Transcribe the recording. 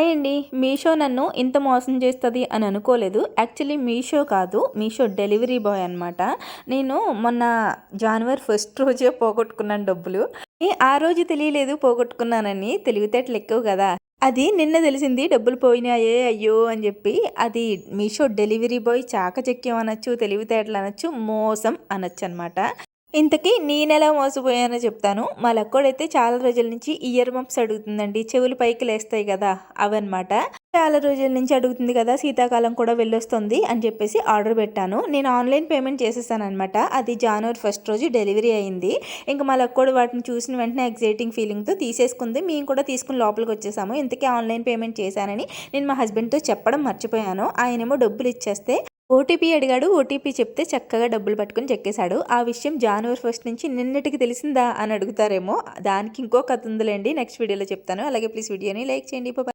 Hi అండి మీషో నన్ను ఇంత మోసం చేస్తుంది అని అనుకోలేదు. యాక్చువల్లీ మీషో కాదు మీషో డెలివరీ బాయ్ అనమాట నేను మొన్న జనవరి ఫస్ట్ రోజే పోగొట్టుకున్నాను డబ్బులు. ఆ రోజు తెలియలేదు పోగొట్టుకున్నానని. తెలివితేటలు ఎక్కువ కదా. అది నిన్న తెలిసింది డబ్బులు పోయినాయే అయ్యో అని చెప్పి. అది మీషో డెలివరీ బాయ్ చాకచక్యం అనొచ్చు తెలివితేటలు అనొచ్చు మోసం అనొచ్చు అనమాట ఇంతకీ నేనెలా మోసపోయానో చెప్తాను. మా లక్కోడైతే చాలా రోజుల నుంచి ఇయర్ మంప్స్ అడుగుతుందండి. చెవులు పైకి లేస్తాయి కదా అవన్నమాట. చాలా రోజుల నుంచి అడుగుతుంది కదా శీతాకాలం కూడా వెళ్ళొస్తుంది అని చెప్పేసి ఆర్డర్ పెట్టాను. నేను ఆన్లైన్ పేమెంట్ చేసేసాను అనమాట అది జనవరి ఫస్ట్ రోజు డెలివరీ అయింది. ఇంకా మా లక్కోడు వాటిని చూసిన వెంటనే ఎగ్జైటింగ్ ఫీలింగ్తో తీసేసుకుంది. మేము కూడా తీసుకుని లోపలికి వచ్చేసాము. ఇంతకీ ఆన్లైన్ పేమెంట్ చేశానని నేను మా హస్బెండ్తో చెప్పడం మర్చిపోయాను. ఆయనేమో డబ్బులు ఇచ్చేస్తే ఓటీపీ అడిగాడు. ఓటీపీ చెప్తే చక్కగా డబ్బులు పట్టుకుని చెక్కేశాడు. ఆ విషయం జనవరి ఫస్ట్ నుంచి నిన్నటికి తెలిసిందా అని అడుగుతారేమో. దానికి ఇంకో కథ ఉందిలేండి. నెక్స్ట్ వీడియోలో చెప్తాను. అలాగే ప్లీజ్ వీడియోని లైక్ చేయండి.